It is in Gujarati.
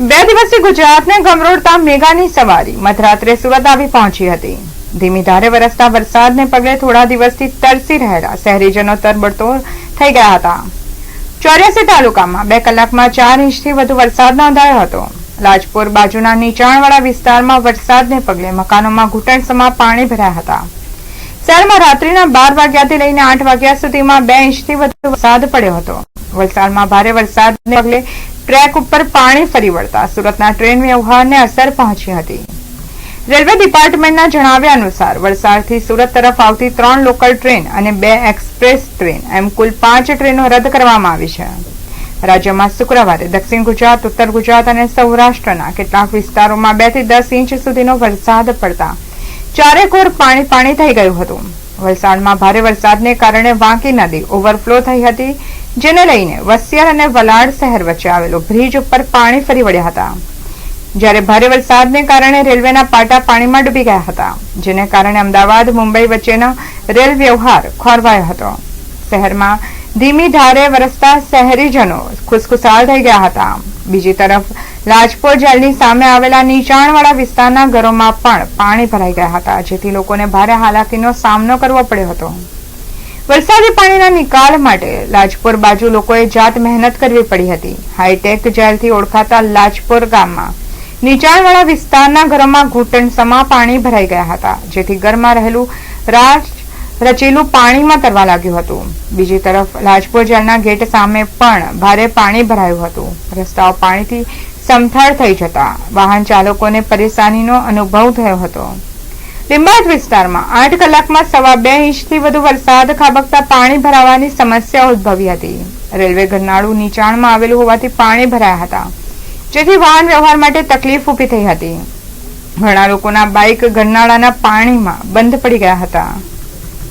બે દિવસથી ગુજરાતને ગમરોડતા મેઘાની સવારી. મધરાત્રે સુરત આવી પહોંચી હતી. ધીમી ધારે વરસતા વરસાદને પગલે થોડા દિવસથી તરસી રહેલા શહેરીજનો તરબડતો થઈ ગયા હતા. ચોર્યાસી તાલુકામાં બે કલાકમાં ચાર ઇંચથી વધુ વરસાદ નોંધાયો હતો. લાજપુર બાજુના નીચાણવાળા વિસ્તારમાં વરસાદને પગલે મકાનોમાં ઘૂંટણસમાં પાણી ભરાયા હતા. શહેરમાં રાત્રિના બાર વાગ્યાથી લઈને આઠ વાગ્યા સુધીમાં બે ઇંચથી વધુ વરસાદ પડ્યો હતો. વલસાડમાં ભારે વરસાદને પગલે ટ્રેક ઉપર પાણી ફરી વળતા સુરતના ટ્રેન વ્યવહારને અસર પહોંચી હતી. રેલવે ડિપાર્ટમેન્ટના જણાવ્યા અનુસાર, વલસાડથી સુરત તરફ આવતી ત્રણ લોકલ ટ્રેન અને બે એક્સપ્રેસ ટ્રેન, એમ કુલ પાંચ ટ્રેનો રદ કરવામાં આવી છે. રાજ્યમાં શુક્રવારે દક્ષિણ ગુજરાત, ઉત્તર ગુજરાત અને સૌરાષ્ટ્રના કેટલાક વિસ્તારોમાં બેથી દસ ઇંચ સુધીનો વરસાદ પડતા ચારેકોર પાણી પાણી થઈ ગયું હતું. વલસાડમાં ભારે વરસાદને કારણે વાંકી નદી ઓવરફ્લો થઈ હતી, જેને લઈને વસિયર અને વલાડ શહેર વચ્ચે આવેલો બ્રિજ ઉપર પાણી ફરી વળ્યા હતા. જ્યારે ભારે વરસાદને કારણે રેલવેના પાટા પાણીમાં ડૂબી ગયા હતા, જેને કારણે અમદાવાદ, મુંબઈ વચ્ચેનો રેલ વ્યવહાર ખોરવાયો હતો. શહેરમાં ધીમી ધારે વરસતા શહેરીજનો ખુશખુશાલ થઈ ગયા હતા. બીજી તરફ, લાજપોર જેલની સામે આવેલા નીચાણવાળા વિસ્તારના ઘરોમાં પણ પાણી ભરાઈ ગયા હતા, જેથી લોકોને ભારે હાલાકીનો સામનો કરવો પડ્યો હતો. વરસાદી પાણીના નિકાલ માટે લાજપુર બાજુ લોકોએ જાત મહેનત કરવી પડી હતી. હાઈટેક જેલથી ઓળખાતા લાજપુર ગામમાં નીચાણવાળા વિસ્તારના ઘરોમાં ઘૂંટણ સમા પાણી ભરાઈ ગયા હતા, જેથી ઘરમાં રહેલું રાજ રચેલું પાણીમાં તરવા લાગ્યું હતું. બીજી તરફ, લાજપુર જેલના ગેટ સામે પણ ભારે પાણી ભરાયું હતું. રસ્તાઓ પાણીથી સમથાળ થઈ જતા વાહન ચાલકોને પરેશાનીનો અનુભવ થયો હતો. લીંબાદ વિસ્તારમાં આઠ કલાકમાં સવા બે ઇંચથી વધુ વરસાદ ખાબકતા પાણી ભરાવાની સમસ્યા ઉદ્ભવી હતી. રેલવે ગરનાળું નીચાણમાં આવેલું હોવાથી પાણી ભરાયા હતા. જેથી વાહન વ્યવહાર માટે તકલીફ ઊભી થઈ હતી. ઘણા લોકોના બાઇક ગરનાળાના પાણીમાં બંધ પડી ગયા હતા.